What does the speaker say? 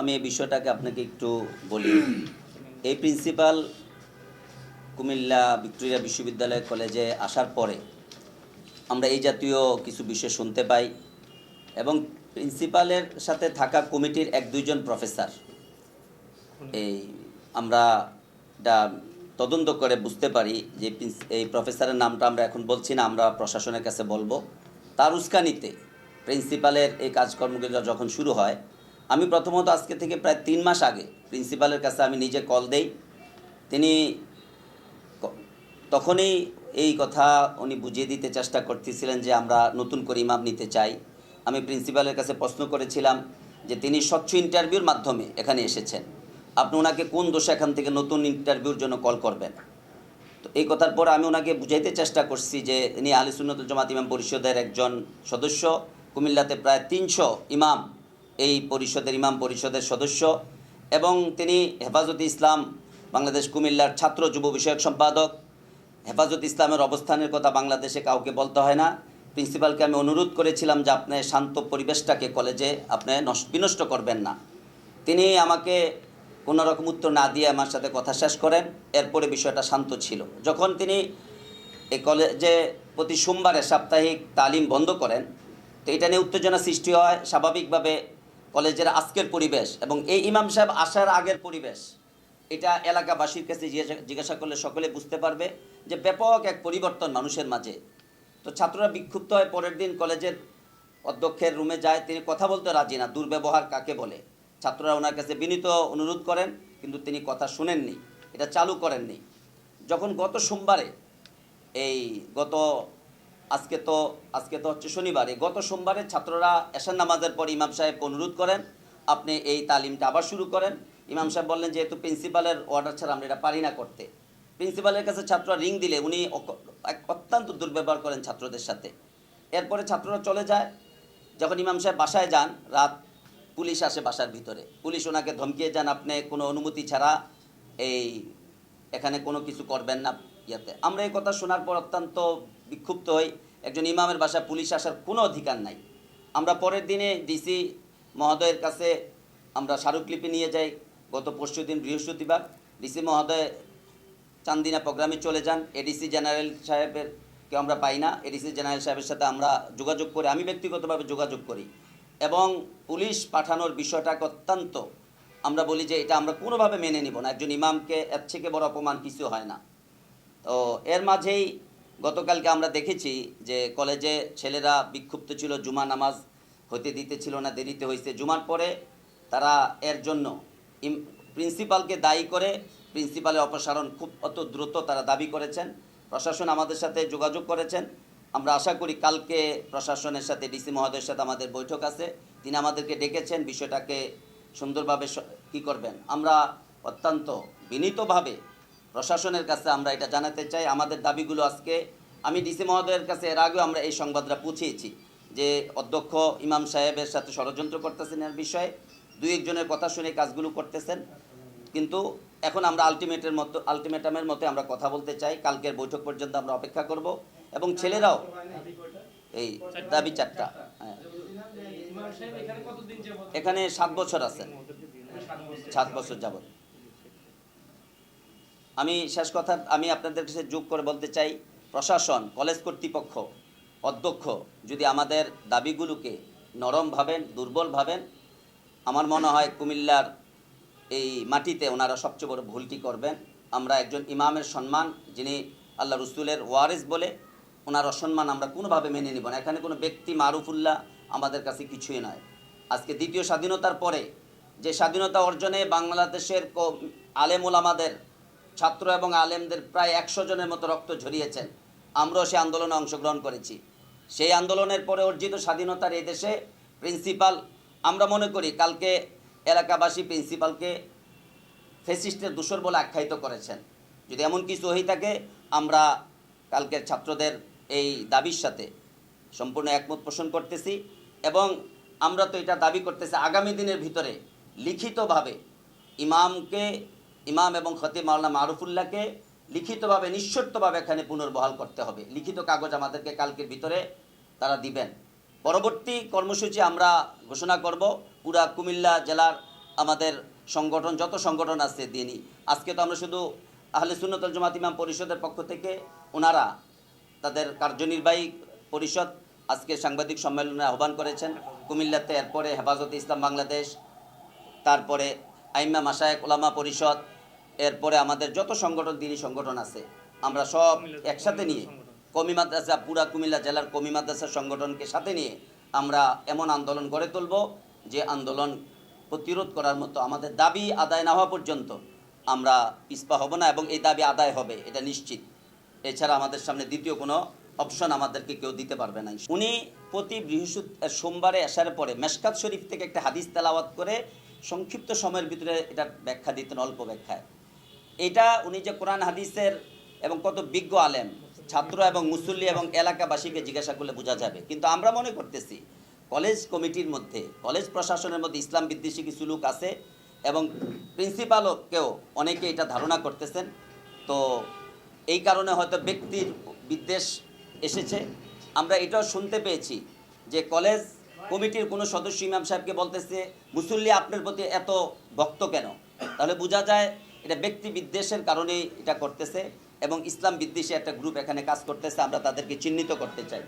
আমি এই বিষয়টাকে আপনাকে একটু বলি। এই প্রিন্সিপাল কুমিল্লা ভিক্টোরিয়া বিশ্ববিদ্যালয় কলেজে আসার পরে আমরা এই জাতীয় কিছু বিষয় শুনতে পাই এবং প্রিন্সিপালের সাথে থাকা কমিটির এক দুইজন প্রফেসর এই আমরা তদন্ত করে বুঝতে পারি যে এই প্রফেসরের নামটা আমরা এখন বলছি না, আমরা প্রশাসনের কাছে বলব। তার উস্কানিতে প্রিন্সিপালের এই কাজকর্মগুলো যখন শুরু হয় আমি প্রথমত আজকে থেকে প্রায় তিন মাস আগে প্রিন্সিপালের কাছে আমি নিজে কল দেই। তিনি তখনই এই কথা উনি বুঝিয়ে দিতে চেষ্টা করতেছিলেন যে আমরা নতুন করে ইমাম নিতে চাই। আমি প্রিন্সিপালের কাছে প্রশ্ন করেছিলাম যে তিনি স্বচ্ছ ইন্টারভিউর মাধ্যমে এখানে এসেছেন। আপনি ওনাকে কোন দোষে এখান থেকে নতুন ইন্টারভিউর জন্য কল করবেন? তো এই কথার পর আমি ওনাকে বুঝাইতে চেষ্টা করছি যে ইনি আলী সুন্নতুল জামাত ইমাম পরিষদের একজন সদস্য। কুমিল্লাতে প্রায় তিনশো ইমাম এই পরিষদের, ইমাম পরিষদের সদস্য এবং তিনি হেফাজত ইসলাম, বাংলাদেশ কুমিল্লার ছাত্র যুব বিষয়ক সম্পাদক। হেফাজত ইসলামের অবস্থানের কথা বাংলাদেশে কাউকে বলতে হয় না। প্রিন্সিপালকে আমি অনুরোধ করেছিলাম যে আপনি শান্ত পরিবেশটাকে কলেজে আপনি নষ্ট, বিনষ্ট করবেন না। তিনি আমাকে কোনো রকম উত্তর না দিয়ে আমার সাথে কথা শেষ করেন। এরপরে বিষয়টা শান্ত ছিল। যখন তিনি এই কলেজে প্রতি সোমবারে সাপ্তাহিক তালিম বন্ধ করেন, তো এটা নিয়ে উত্তেজনা সৃষ্টি হয়। স্বাভাবিকভাবে কলেজের আজকের পরিবেশ এবং এই ইমাম সাহেব আসার আগের পরিবেশ, এটা এলাকাবাসীর কাছে জিজ্ঞাসা- করলে সকলে বুঝতে পারবে যে ব্যাপক এক পরিবর্তন মানুষের মাঝে। তো ছাত্ররা বিক্ষুব্ধ হয় পরের দিন কলেজের অধ্যক্ষের রুমে যায়, তিনি কথা বলতে রাজি না, দুর্ব্যবহার কাকে বলে? ছাত্ররা ওনার কাছে বিনীত অনুরোধ করেন, কিন্তু তিনি কথা শুনেননি, এটা চালু করেননি। যখন গত সোমবারে, এই গত আজকে তো আজকে তো হচ্ছে শনিবারে। গত সোমবারে ছাত্ররা এশার নামাজের পর ইমাম সাহেবকে অনুরোধ করেন, আপনি এই তালিমটা আবার শুরু করেন। ইমাম সাহেব বললেন, যেহেতু প্রিন্সিপালের অর্ডার ছাড়া আমরা এটা পারি না করতে। প্রিন্সিপালের কাছে ছাত্ররা রিং দিলে উনি এক অত্যন্ত দুর্ব্যবহার করেন ছাত্রদের সাথে। এরপরে ছাত্ররা চলে যায়। যখন ইমাম সাহেব বাসায় যান, রাত পুলিশ আসে বাসার ভিতরে। পুলিশ ওনাকে ধমকিয়ে যান আপনি কোনো অনুমতি ছাড়া এই, এখানে কোনো কিছু করবেন না। ইয়াতে। আমরা এই কথা শোনার পর অত্যন্ত বিক্ষুব্ধ হই। একজন ইমামের বাসায় পুলিশ আসার কোনো অধিকার নাই। আমরা পরের দিনে ডিসি মহোদয়ের কাছে আমরা স্মারকলিপি নিয়ে যাই। গত পরশু দিন বৃহস্পতিবার ডিসি মহোদয় চান্দিনা প্রোগ্রামে চলে যান। এডিসি জেনারেল সাহেবের কে আমরা পাই না। এডিসি জেনারেল সাহেবের সাথে আমরা যোগাযোগ করি আমি ব্যক্তিগতভাবে যোগাযোগ করি। এবং পুলিশ পাঠানোর বিষয়টাকে অত্যন্ত আমরা বলি যে এটা আমরা কোনোভাবে মেনে নিব না। একজন ইমামকে এর থেকে বড় অপমান কিছু হয় না। তো এর মাঝেই গতকালকে আমরা দেখেছি যে কলেজে ছেলেরা বিক্ষুব্ধ ছিল, জুমা নামাজ হতে দিতে ছিল না, দেরিতে হয়েছে। জুমার পরে তারা এর জন্য প্রিন্সিপালকে দায়ী করে প্রিন্সিপালের অপসারণ খুব অত দ্রুত তারা দাবি করেছেন। প্রশাসন আমাদের সাথে যোগাযোগ করেছেন। আমরা আশা করি কালকে প্রশাসনের সাথে ডিসি মহোদয়ের সাথে আমাদের বৈঠক আছে। তিনি আমাদেরকে ডেকেছেন, বিষয়টাকে সুন্দরভাবে কী করবেন। আমরা অত্যন্ত বিনীতভাবে প্রশাসনের কাছে আমরা এটা জানাতে চাই। আমাদের দাবিগুলো আজকে, আমি ডিসি মহোদয়ের কাছে এর আগেও আমরা এই সংবাদটা পৌঁছিয়েছি যে অধ্যক্ষ ইমাম সাহেবের সাথে ষড়যন্ত্র করতেছেন এর বিষয়ে। দুই একজনের কথা শুনে কাজগুলো করতেছেন। কিন্তু এখন আমরা আলটিমেটের মতো আলটিমেটামের মতো আমরা কথা বলতে চাই। কালকের বৈঠক পর্যন্ত আমরা অপেক্ষা করব। এবং ছেলেরাও এই দাবি চারটা হ্যাঁ। এখানে সাত বছর বছর। সাত বছর যাবত আমি শেষ কথা আমি আপনাদের কাছে যোগ করে বলতে চাই, প্রশাসন, কলেজ কর্তৃপক্ষ, অধ্যক্ষ, যদি আমাদের দাবিগুলোকে নরম ভাবেন, দুর্বল ভাবেন, আমার মনে হয় কুমিল্লার এই মাটিতে ওনারা সবচেয়ে বড় ভুলটি করবেন। আমরা একজন ইমামের সম্মান, যিনি আল্লাহ রসুলের ওয়ারিস বলে, ওনার অসম্মান আমরা কোনোভাবে মেনে নিব না। এখানে কোনো ব্যক্তি মারুফুল্লাহ আমাদের কাছে কিছুই নয়। আজকে দ্বিতীয় স্বাধীনতার পরে যে স্বাধীনতা অর্জনে বাংলাদেশের ক- আলেম ওলামাদের ছাত্র এবং আলেমদের প্রায় একশো জনের মতো রক্ত ঝরিয়েছেন। আমরাও সে আন্দোলনে অংশগ্রহণ করেছি। সেই আন্দোলনের পরে অর্জিত স্বাধীনতার এই দেশে প্রিন্সিপাল, আমরা মনে করি কালকে এলাকাবাসী প্রিন্সিপালকে ফেসিস্টের দূষর বলে আখ্যায়িত করেছেন। যদি এমন কিছু হয়ে থাকে, আমরা কালকের ছাত্রদের এই দাবির সাথে সম্পূর্ণ একমত পোষণ করতেছি এবং আমরা তো এটা দাবি করতেছি আগামী দিনের ভিতরে লিখিতভাবে ইমামকে ইমাম এবং খতিব মাওলানা মারুফুল্লাহকে লিখিতভাবে, নিঃশর্তভাবে এখানে পুনর্বহাল করতে হবে। লিখিত কাগজ আমাদেরকে কালকের ভিতরে তারা দিবেন। পরবর্তী কর্মসূচি আমরা ঘোষণা করব। পুরা কুমিল্লা জেলার আমাদের সংগঠন, যত সংগঠন আছে দিনই। আজকে তো আমরা শুধু আহলে সুন্নতল জমাত ইমাম পরিষদের পক্ষ থেকে ওনারা তাদের কার্যনির্বাহী পরিষদ আজকে সাংবাদিক সম্মেলনে আহ্বান করেছেন। কুমিল্লাতে এরপরে হেফাজতে ইসলাম বাংলাদেশ, তারপরে আইম্মা মাসায়েক ওলামা পরিষদ এরপরে আমাদের যত সংগঠন দিনই সংগঠন আছে আমরা সব একসাথে নিয়ে কমি মাদ্রাসা পুরা কুমিল্লা জেলার কমি মাদ্রাসা সংগঠনকে সাথে নিয়ে আমরা এমন আন্দোলন গড়ে তুলব যে আন্দোলন প্রতিরোধ করার মতো আমাদের দাবি আদায় না হওয়া পর্যন্ত আমরা পিছপা হব না এবং এই দাবি আদায় হবে এটা নিশ্চিত। এছাড়া আমাদের সামনে দ্বিতীয় কোনো অপশন আমাদেরকে কেউ দিতে পারবে না। উনি প্রতি বৃহস্পতি সোমবারে আসার পরে মেশকাত শরীফ থেকে একটা হাদিস তেলাওয়াত করে সংক্ষিপ্ত সময়ের ভিতরে এটা ব্যাখ্যা দিতেন অল্প ব্যাখ্যায়। এটা উনি যে কোরআন, হাদিসের এবং কত বিজ্ঞ আলেম ছাত্র এবং মুসল্লি এবং এলাকাবাসীকে জিজ্ঞাসা করলে বোঝা যাবে। কিন্তু আমরা মনে করতেছি, কলেজ কমিটির মধ্যে, কলেজ প্রশাসনের মধ্যে ইসলাম বিদ্বেষী কিছু লোক আছে এবং প্রিন্সিপালকেও অনেকে এটা ধারণা করতেছেন। তো এই কারণে হয়তো ব্যক্তির বিদ্বেষ এসেছে। আমরা এটাও শুনতে পেয়েছি যে কলেজ কমিটির কোনো সদস্য ইমাম সাহেবকে বলতেছে, মুসল্লি আপনার প্রতি এত ভক্ত কেন? তাহলে বোঝা যায় এটা ব্যক্তি বিদ্বেষের কারণেই এটা করতেছে এবং ইসলাম বিদ্বেষী একটা গ্রুপ এখানে কাজ করতেছে, আমরা তাদেরকে চিহ্নিত করতে চাই।